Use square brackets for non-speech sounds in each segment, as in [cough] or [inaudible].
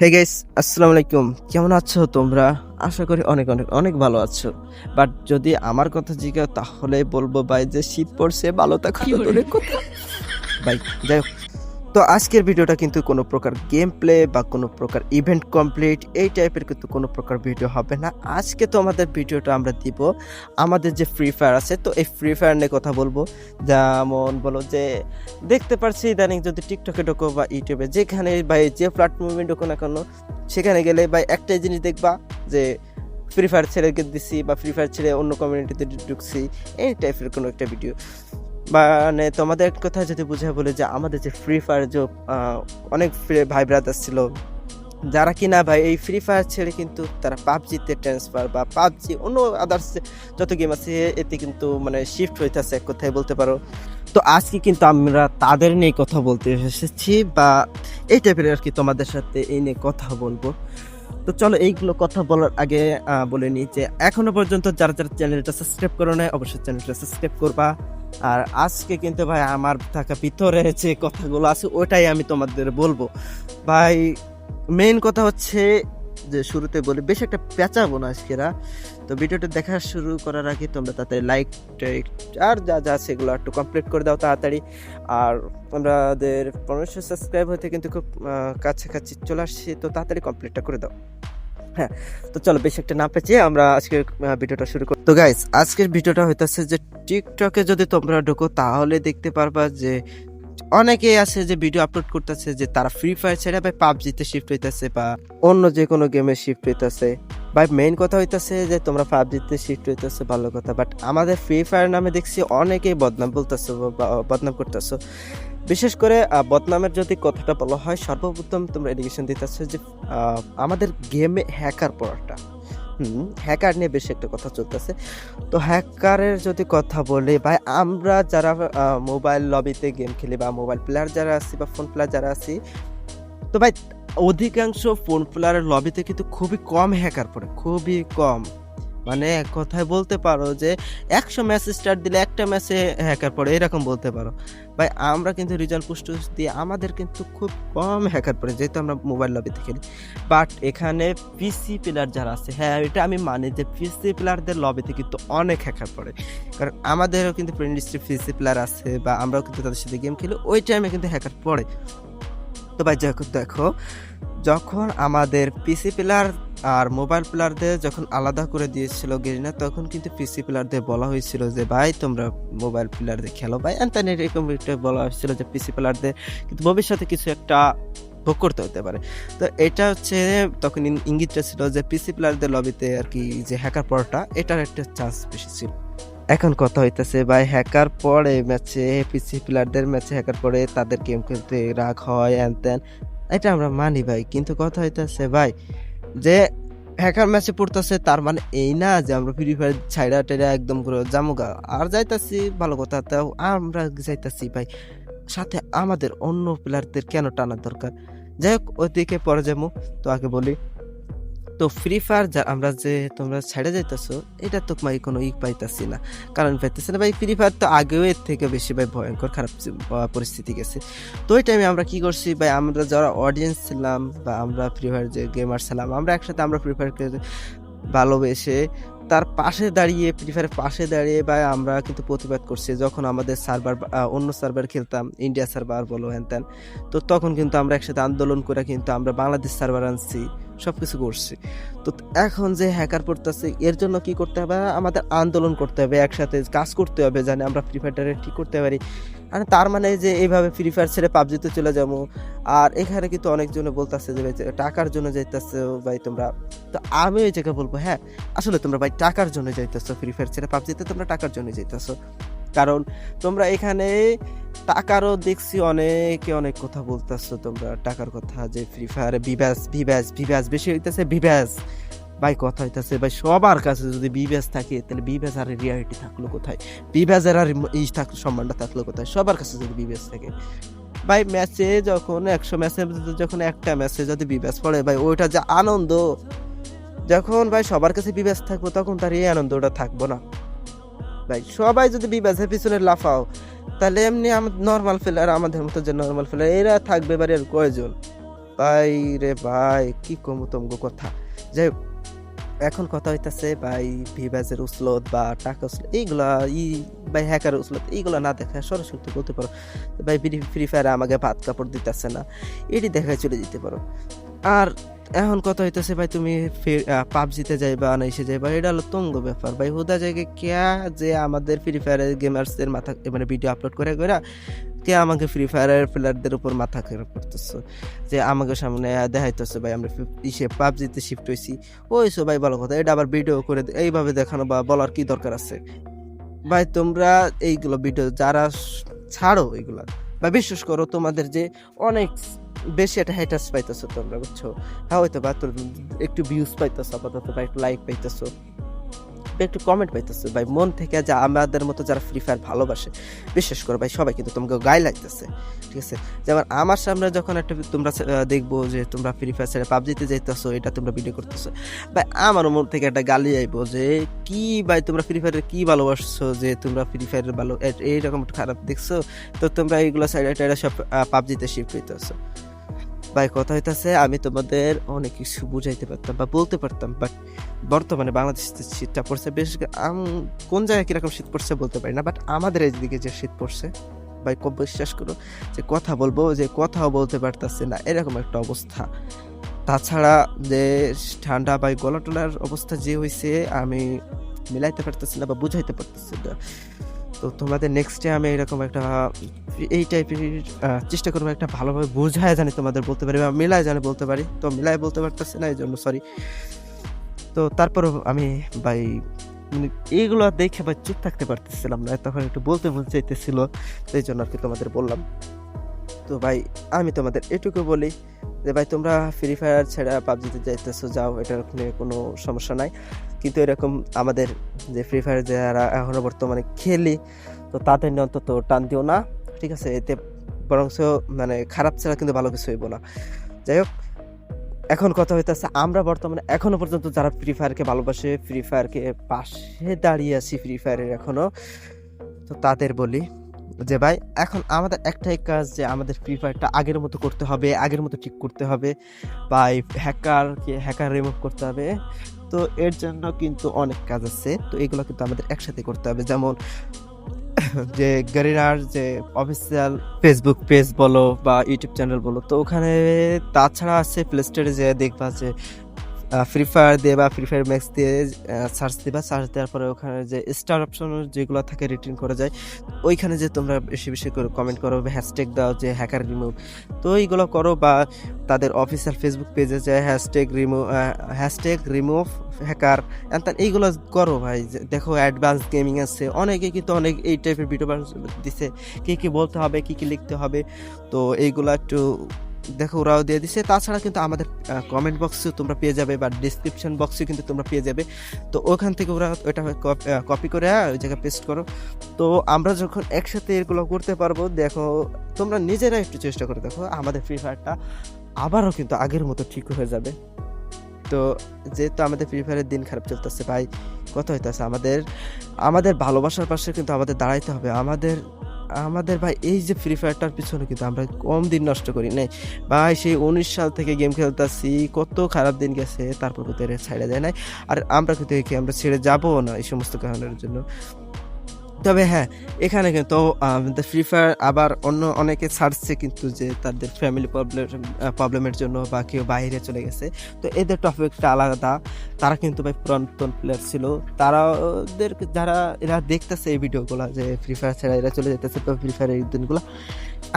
Hey guys আসসালামু আলাইকুম। কেমন আছো তোমরা? আশা করি অনেক অনেক অনেক ভালো আছো। বাট যদি আমার কথা জিজ্ঞাসা তাহলে বলব ভাই যে শীত পড়ছে ভালো থাকো কথা। ভাই যাই হোক। তো আজকের ভিডিওটা কিন্তু কোনো প্রকার গেম প্লে বা কোনো প্রকার ইভেন্ট কমপ্লিট এই টাইপের কিন্তু কোনো প্রকার ভিডিও হবে না। আজকে তো আমাদের ভিডিওটা আমরা দিব আমাদের যে ফ্রি ফায়ার আছে, তো এই ফ্রি ফায়ার নিয়ে কথা বলব। যেমন বলো যে, দেখতে পারছি ইদানিং যদি টিকটকে ঢোকো বা ইউটিউবে যেখানে বা যে প্ল্যাটফর্মে ঢোকো না কেন, সেখানে গেলে বা একটাই জিনিস দেখবা যে ফ্রি ফায়ার ছেড়ে দিচ্ছি বা ফ্রি ফায়ার ছেড়ে অন্য কমিউনিটিতে ঢুকছি, এই টাইপের কোনো একটা ভিডিও মানে তোমাদের এক কথা যদি বুঝে বলে যে আমাদের যে ফ্রি ফায়ার যে অনেক ভাই ব্রাদার ছিল, যারা কিনা ভাই এই ফ্রি ফায়ার ছেড়ে কিন্তু তারা পাবজিতে ট্রান্সফার বা পাবজি অন্য আদার্স যত গেম আছে, এতে কিন্তু মানে শিফট হইতেছে, এক কথায় বলতে পারো। তো আজকে কিন্তু আমরা তাদের নিয়ে কথা বলতে এসেছি বা এই টাইপের আর কি তোমাদের সাথে এই নিয়ে কথা বলব। তো চলো এইগুলো কথা বলার আগে বলে নিই যে এখনও পর্যন্ত যারা যারা চ্যানেলটা সাবস্ক্রাইব করো না অবশ্যই চ্যানেলটা সাবস্ক্রাইব করবা। আর আজকে কিন্তু ভাই আমার থাকা ভিতরে যে কথাগুলো আছে, ওটাই আমি তোমাদের বলব। ভাই মেইন কথা হচ্ছে যে শুরুতে বলি, বেশ একটা পেঁচাবো না আজকেরা তো ভিডিওটা দেখা শুরু করার আগে তোমরা তাড়াতাড়ি লাইক টাইক আর যা যা আছে এগুলো একটু কমপ্লিট করে দাও তাড়াতাড়ি। আর আমাদের পনেরোশো সাবস্ক্রাইব হতে কিন্তু খুব কাছাকাছি চলে আসছি, তো তাড়াতাড়ি কমপ্লিটটা করে দাও। হ্যাঁ তো চলো বেশি একটা না পেঁচিয়ে আমরা আজকের ভিডিওটা শুরু করি। তো গাইস আজকের ভিডিওটা হইতেছে যে টিকটকে যদি তোমরা ঢুকো, তাহলে দেখতে পারবা যে অনেকেই আছে যে ভিডিও আপলোড করতেছে যে তারা ফ্রি ফায়ার ছেড়ে ভাই পাবজিতে শিফট হইতেছে বা অন্য যে কোনো গেমে শিফট হইতেছে। ভাই মেইন কথা হইতেছে যে তোমরা পাবজিতে শিফট হইতেছে, ভালো কথা। বাট আমাদের ফ্রি ফায়ার নামে দেখছি অনেকেই বদনাম বলতেছো বা, বদনাম করতেছো। বিশেষ করে বদনামের যদি কথাটা বলা হয়, সর্বপ্রথম তোমরা এডুকেশন দিতেছো যে আমাদের গেমে হ্যাকার পড়াটা। হুম হ্যাকার নিয়ে বেশি একটা কথা চলতেছে। তো হ্যাকারের যদি কথা বলি, ভাই, আমরা যারা মোবাইল লবিতে গেম খেলি বা মোবাইল প্লেয়ার যারা আছি বা ফোন প্লেয়ার যারা আছি, তো ভাই, অধিকাংশ ফোন প্লেয়ারের লবিতে কিন্তু খুবই কম হ্যাকার পড়ে, খুবই কম। মানে এক কথায় বলতে পারো যে একশো ম্যাচ স্টার্ট দিলে একটা ম্যাচে হ্যাকার পড়ে, এরকম বলতে পারো। ভাই, আমরা কিন্তু রিজাল্ট পুষ্ট দিয়ে আমাদের কিন্তু খুব কম হ্যাকার পড়ে, যেহেতু আমরা মোবাইল লবিতে খেলি। বাট এখানে পিসি প্লেয়ার যারা আছে হ্যাঁ এটা আমি মানি যে পিসি প্লেয়ারদের লবিতে কিন্তু অনেক হ্যাকার পড়ে। কারণ আমাদেরও কিন্তু লিস্টে পিসি প্লেয়ার আছে বা আমরাও কিন্তু তাদের সাথে গেম খেলি, ওই টাইমে কিন্তু হ্যাকার পড়ে। তো ভাই, যখন দেখো, যখন আমাদের পিসি প্লেয়ার আর মোবাইল প্লেয়ারদের যখন আলাদা করে দিয়েছিল গেরিনা, তখন কিন্তু পিসি প্লেয়ারদের বলা হয়েছিল যে, ভাই, তোমরা মোবাইল প্লেয়ারদের খেলো। ভাই অ্যান্ড এরকম একটা বলা হয়েছিল যে পিসি প্লেয়ারদের কিন্তু ভবিষ্যতে কিছু একটা ভোগ করতে হতে পারে। তো এটা হচ্ছে তখন ইঙ্গিতটা ছিল যে পিসি প্লেয়ারদের লবিতে আর কি যে হ্যাকার পড়াটা এটার একটা চান্স বেশি ছিল। এখন কথা হইতেছে, ভাই হ্যাকার পরে ম্যাচে পিসি প্লেয়ারদের ম্যাচে হ্যাকার পরে তাদের গেম খেলতে রাগ হয় হ্যান ত্যান এটা আমরা মানি, ভাই। কিন্তু কথা হইতেছে, ভাই যে হ্যাকার ম্যাচে পড়তেছে, তার মানে এই না যে আমরা ফ্রি ফায়ার ছাইড়া টেরা একদম করে জামুগা আর যাইতাছি, ভালো কথা, তাও আমরা যাইতাছি ভাই। সাথে আমাদের অন্য প্লেয়ারদের কেন টানার দরকার? যাই হোক ওইদিকে পরে যাব তো আগে বলি তো ফ্রি ফায়ার যা আমরা যে তোমরা ছেড়ে যাইতেছো, এটা তো ভাই কোনো ই পাইতাছি না। কারণ পাইতেছি না ভাই ফ্রি ফায়ার তো আগেও এর থেকে বেশি ভাই ভয়ঙ্কর খারাপ পরিস্থিতি গেছে। তো ওই টাইমে আমরা কি করছি ভাই, আমরা যারা অডিয়েন্স ছিলাম বা আমরা ফ্রি ফায়ার যে গেমার ছিলাম, আমরা একসাথে আমরা ফ্রি ফায়ারকে ভালোবেসে তার পাশে দাঁড়িয়ে ফ্রি ফায়ারের পাশে দাঁড়িয়ে বা আমরা কিন্তু প্রতিবাদ করছি। যখন আমাদের সার্ভার অন্য সার্ভার খেলতাম ইন্ডিয়া সার্ভার বলো, হ্যান ত্যান, তো তখন কিন্তু আমরা একসাথে আন্দোলন করে কিন্তু আমরা বাংলাদেশ সার্ভার আনছি সব কিছু করছি। তো এখন যে হ্যাকার পড়তেছে, এর জন্য কি করতে হবে? আমাদের আন্দোলন করতে হবে, একসাথে কাজ করতে হবে, জানে আমরা ফ্রি ফায়ারটারে ঠিক করতে পারি। আর তার মানে যে এইভাবে ফ্রি ফায়ার ছেড়ে পাবজিতে চলে যাব। আর এখানে কিন্তু অনেকজনে বলতেছে যে, ভাই টাকার জন্য যাইতেছে, ভাই, তোমরা তো আমি ওই জায়গায় বলব হ্যাঁ আসলে তোমরা, ভাই, টাকার জন্য যাইতেছো ফ্রি ফায়ার ছেড়ে পাবজিতে তোমরা টাকার জন্য যাইতেছো। কারণ তোমরা এখানে টাকারও দেখছি অনেকে অনেক কথা বলতেছো তোমরা, টাকার কথা যে ফ্রি ফায়ারে বিব্যাস বিব্যাস বিব্যাস বেশি হইতেছে বিব্যাস ভাই কথা হইতেছে, ভাই সবার কাছে যদি বিব্যাস থাকে, তাহলে বিব্যাস আর রিয়ালিটি থাকল কোথায়? বিব্যাসের আর ই থাকল সম্মানটা থাকল কোথায়? সবার কাছে যদি বিব্যাস থাকে। ভাই ম্যাচে যখন, একশো ম্যাচে যখন একটা ম্যাচে যদি বিব্যাস পড়ে, ভাই ওইটা যে আনন্দ। যখন ভাই সবার কাছে বিব্যাস থাকব, তখন তার এই আনন্দটা থাকব না। ভাই সবাই যদি বিব্যাসের পিছনে লাফাও, তাহলে এমনি নর্মাল প্লেয়ার আমাদের মতো যে নর্মাল প্লেয়ার এরা থাকবে এবারে আর কয়জন? ভাই রে ভাই, কি কমু তমগো কথা। যাই এখন কথা হইতাছে ভাই ভিভাজের উসলত বা টাকা উসলত, এইগুলা ই ভাই হ্যাকার উসলত, এইগুলা না দেখা সরাসরি বলতে পারো। ভাই ফ্রি ফায়ারে আমাকে ভাত কাপড় দিতেছে না, এটি দেখায় চলে যেতে পারো। আর এখন কথা হইতেছে ভাই তুমি পাবজিতে যাইবা না এসে যাইবা, এটা হলো তঙ্গ ব্যাপার। ভাই হুদা জায়গায় কেয়া যে আমাদের ফ্রি ফায়ারের গেমার্সদের মাথা মানে ভিডিও আপলোড করে করে কে আমাকে ফ্রি ফায়ারের প্লেয়ারদের উপর মাথা খারাপ করতেছে। যে আমাকে সামনে দেখাইতেছে, ভাই, আমরা ইসে পাবজিতে শিফট হয়েছি ওই সো, ভাই, ভালো কথা, এটা আবার ভিডিও করে এইভাবে দেখানো বা বলার কি দরকার আছে? ভাই, তোমরা এইগুলো ভিডিও যারা ছাড়ো এগুলা, বা বিশ্বাস করো, তোমাদের যে অনেক বেশি একটা হ্যাটার্স পাইতেছো তোমরা, বুঝছ? হ্যাঁ হয়তো বা তোর একটু ভিউজ পাইতেছো, আপাতত বা একটু লাইক পাইতেছো। একটু কমেন্ট পাইতেছে ভাই, মন থেকে যা আমাদের মতো যারা ফ্রি ফায়ার ভালোবাসে বিশ্বাস করো ভাই সবাই কিন্তু তোমাকে গায়ে লাগতেছে, ঠিক আছে? যেমন আমার সামনে যখন একটা তোমরা দেখব যে তোমরা ফ্রি ফায়ার ছেড়ে পাবজিতে যাইতেছো, এটা তোমরা ভিডিও করতেছো, ভাই, আমার মন থেকে একটা গালি আইবো যে, কি ভাই, তোমরা ফ্রি ফায়ারের কি ভালোবাসছো যে তোমরা ফ্রি ফায়ারের ভালো এইরকম খারাপ দেখছ? তো তোমরা এইগুলো সাইড সব পাবজিতে শিফট হইতেছো। ভাই, কথা হইতেছে আমি তোমাদের অনেক কিছু বুঝাইতে পারতাম বা বলতে পারতাম বাট বর্তমানে বাংলাদেশে শীতটা পড়ছে, বেশ কোন জায়গায় কীরকম শীত পড়ছে বলতে পারি না বাট আমাদের এইদিকে যে শীত পড়ছে, ভাই কব বিশ্বাস করো যে কথা বলব যে কথাও বলতে পারতাছে না, এরকম একটা অবস্থা। তাছাড়া যে ঠান্ডা বা গলা টলার অবস্থা যে হয়েছে আমি মিলাইতে পারতেছি না বা বুঝাইতে পারতেছি না। তো তোমাদের নেক্সট ডে আমি এরকম একটা, এই টাইপের চেষ্টা করব একটা ভালোভাবে বোঝায় জানি তোমাদের বলতে পারি বা মিলায় জানি বলতে পারি। তো মিলায় বলতে পারতেছি না এই জন্য সরি তো তারপরও আমি ভাই মানে এইগুলো দেখে বা চুপ থাকতে পারতেছিলাম না তখন একটু বলতে মন চাইতেছিল সেই জন্য আর কি তোমাদের বললাম। তো ভাই, আমি তোমাদের এটুকু বলি যে ভাই, তোমরা ফ্রি ফায়ার ছেড়ে পাবজিতে যাইতেছো, যাও এটার নিয়ে কোনো সমস্যা নাই। কিন্তু এরকম আমাদের যে ফ্রি ফায়ার যারা এখনও বর্তমানে খেলি, তো তাদের নিয়ে অন্তত টান দিও না, ঠিক আছে? এতে বরঞ্চ মানে খারাপ ছাড়া কিন্তু ভালো কিছু হইব না। যাই হোক, এখন কথা হইতেছে, আমরা বর্তমানে এখনও পর্যন্ত যারা ফ্রি ফায়ারকে ভালোবাসে ফ্রি ফায়ারকে পাশে দাঁড়িয়ে আছি ফ্রি ফায়ারের এখনও, তো তাদের বলি। যে ভাই, এখন আমাদের একটাই কাজ যে আমাদের ফ্রি ফায়ারটা আগের মতো করতে হবে, আগের মতো ঠিক করতে হবে। বা হ্যাকারকে হ্যাকার রিমুভ করতে হবে। তো এর জন্য কিন্তু অনেক কাজ আছে। তো এগুলো কিন্তু আমাদের একসাথে করতে হবে। যেমন [coughs] যে গেরিনার যে অফিসিয়াল ফেসবুক পেজ বলো বা ইউটিউব চ্যানেল বলো, তো ওখানে তাছাড়া আছে প্লে স্টোরে যে দেখবা যে ফ্রি ফায়ার দিয়ে বা ফ্রি ফায়ার ম্যাক্স দিয়ে সার্চ দিবা। সার্চ দেওয়ার পরে ওখানে যে স্টার অপশন যেগুলো থাকে রিটার্ন করা যায়, ওইখানে যে তোমরা বেশি বেশি করে কমেন্ট করো হ্যাশট্যাগ দাও যে হ্যাকার রিমুভ তো এইগুলো করো বা তাদের অফিসিয়াল ফেসবুক পেজে যে hashtag remove hashtag remove hacker এইগুলো করো ভাই। দেখো অ্যাডভান্স গেমিং আছে। অনেকে কিন্তু অনেক এই টাইপের ভিডিও দিছে। কী কী বলতে হবে, কী কী লিখতে হবে। তো এইগুলো একটু দেখো, ওরাও দিয়ে দিছে। তাছাড়া কিন্তু আমাদের কমেন্ট বক্সেও তোমরা পেয়ে যাবে বা ডিসক্রিপশন বক্সেও কিন্তু তোমরা পেয়ে যাবে। তো ওখান থেকে ওরা ওটা কপি করে ওই জায়গায় পেস্ট করো। তো আমরা যখন একসাথে এগুলো করতে পারব, দেখো, তোমরা নিজেরা একটু চেষ্টা করে দেখো, আমাদের ফ্রি ফায়ারটা আবারও কিন্তু আগের মতো ঠিক হয়ে যাবে। তো যেহেতু আমাদের ফ্রি ফায়ারের দিন খারাপ চলতেছে, ভাই কথা হইতেছে? আমাদের আমাদের ভালোবাসার পাশে কিন্তু আমাদের দাঁড়াইতে হবে। আমাদের আমাদের ভাই, এই যে ফ্রি ফায়ারটার পিছনে কিন্তু আমরা কম দিন নষ্ট করি, নাই? ভাই, সেই উনিশ সাল থেকে গেম খেলতেছি, কত খারাপ দিন গেছে, তারপর কিন্তু ছেড়ে দেয়, নাই? আর আমরা কিন্তু আমরা ছেড়ে যাব না এই সমস্ত কারণের জন্য। তবে হ্যাঁ এখানে কিন্তু ফ্রি ফায়ার আবার অন্য অনেকে ছাড়ছে কিন্তু যে তাদের ফ্যামিলি প্রবলেম প্রবলেমের জন্য বা কেউ বাইরে চলে গেছে। তো এদের টপিকটা আলাদা। তারা কিন্তু ভাই পুরাতন প্লেয়ার ছিল। তারা ওদের যারা, এরা দেখতেছে এই ভিডিওগুলো যে ফ্রি ফায়ার ছাড়া এরা চলে যেতেছে তো ফ্রি ফায়ারের দিনগুলো।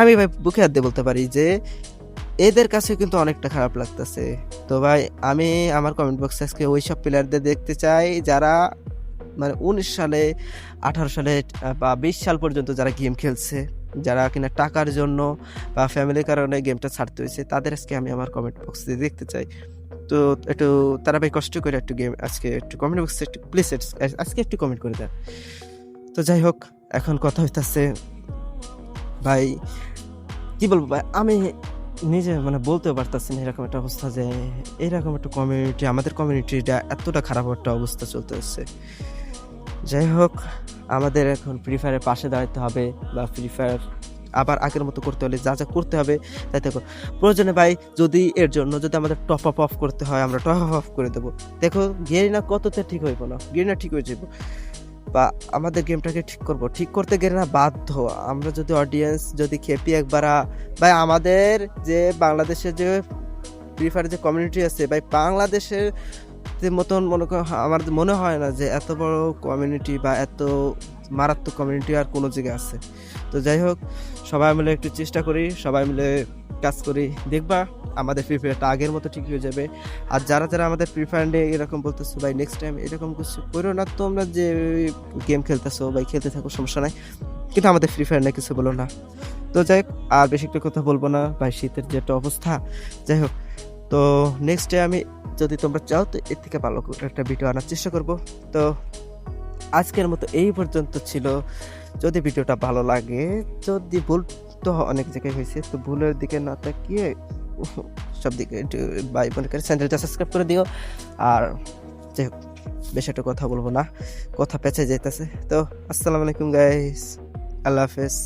আমি ভাই বুকে হাত দিয়ে বলতে পারি যে, এদের কাছে কিন্তু অনেকটা খারাপ লাগতেছে। তো ভাই, আমি আমার কমেন্ট বক্সে আজকে ওই সব প্লেয়ারদের দেখতে চাই যারা মানে উনিশ সালে, আঠারো সালে বা বিশ সাল পর্যন্ত যারা গেম খেলছে, যারা কিনা টাকার জন্য বা ফ্যামিলির কারণে গেমটা ছাড়তে হয়েছে, তাদের আজকে আমি আমার কমেন্ট বক্সে দেখতে চাই। তো একটু, তারা ভাই কষ্ট করে একটু গেম আজকে একটু কমেন্ট বক্সে একটু প্লিজ আজকে একটু কমেন্ট করে দেন। তো যাই হোক, এখন কথা হইতাছে, ভাই, কি বলব ভাই, আমি নিজে মানে বলতেও পারতাছি না এরকম একটা অবস্থা যে, এরকম একটা কমিউনিটি আমাদের কমিউনিটিটা এতটা খারাপ একটা অবস্থা চলতেছে। যাই হোক আমাদের এখন ফ্রি ফায়ারের পাশে দাঁড়াতে হবে বা ফ্রি ফায়ার আবার আগের মতো করতে হলে যা যা করতে হবে তাই দেখো। প্রয়োজনে ভাই, যদি এর জন্য যদি আমাদের টপ আপ অফ করতে হয়, আমরা টপ আপ অফ করে দেবো। দেখো গেরিনা কততে ঠিক হইব না? গেরিনা ঠিক হয়ে যাব বা আমাদের গেমটাকে ঠিক করব। ঠিক করতে গেলে না বাধ্য। আমরা যদি অডিয়েন্স যদি খেপি একবার, ভাই আমাদের যে বাংলাদেশের যে ফ্রি ফায়ার যে কমিউনিটি আছে, ভাই, বাংলাদেশের যে মতন মনে কর আমার মনে হয় না যে এত বড় কমিউনিটি বা এত মারাত্মক কমিউনিটি আর কোনো জায়গায় আছে। তো যাই হোক, সবাই মিলে একটু চেষ্টা করি, সবাই মিলে কাজ করি। দেখবা, আমাদের ফ্রি ফায়ারটা আগের মতো ঠিক হয়ে যাবে। আর যারা যারা আমাদের ফ্রি ফায়ার নিয়ে এরকম বলতেছো, ভাই নেক্সট টাইম এরকম কিছু করো না তোমরা যে গেম খেলতেছো ভাই খেলতে থাকো, সমস্যা নাই। কিন্তু আমাদের ফ্রি ফায়ার নিয়ে কিছু বলো না। তো যাই হোক, আর বেশি একটা কথা বলব না। ভাই, শীতের যে একটা অবস্থা। যাই হোক তো নেক্সট ডে আমি যদি তোমরা চাও, তো এর থেকে ভালো করে একটা ভিডিও আনার চেষ্টা করব। তো আজকের মতো এই পর্যন্ত ছিল। যদি ভিডিওটা ভালো লাগে, যদি ভুল তো অনেক জায়গায় হয়েছে, তো ভুলের দিকে না তাকিয়ে সব দিকে একটু ভাই বোনকে চ্যানেলটা সাবস্ক্রাইব করে দিও। আর যাই হোক, বেশি একটা কথা বলব না, কথা পেঁচে যাইতেছে। তো আসসালামু আলাইকুম গাইস আল্লাহ হাফেজ।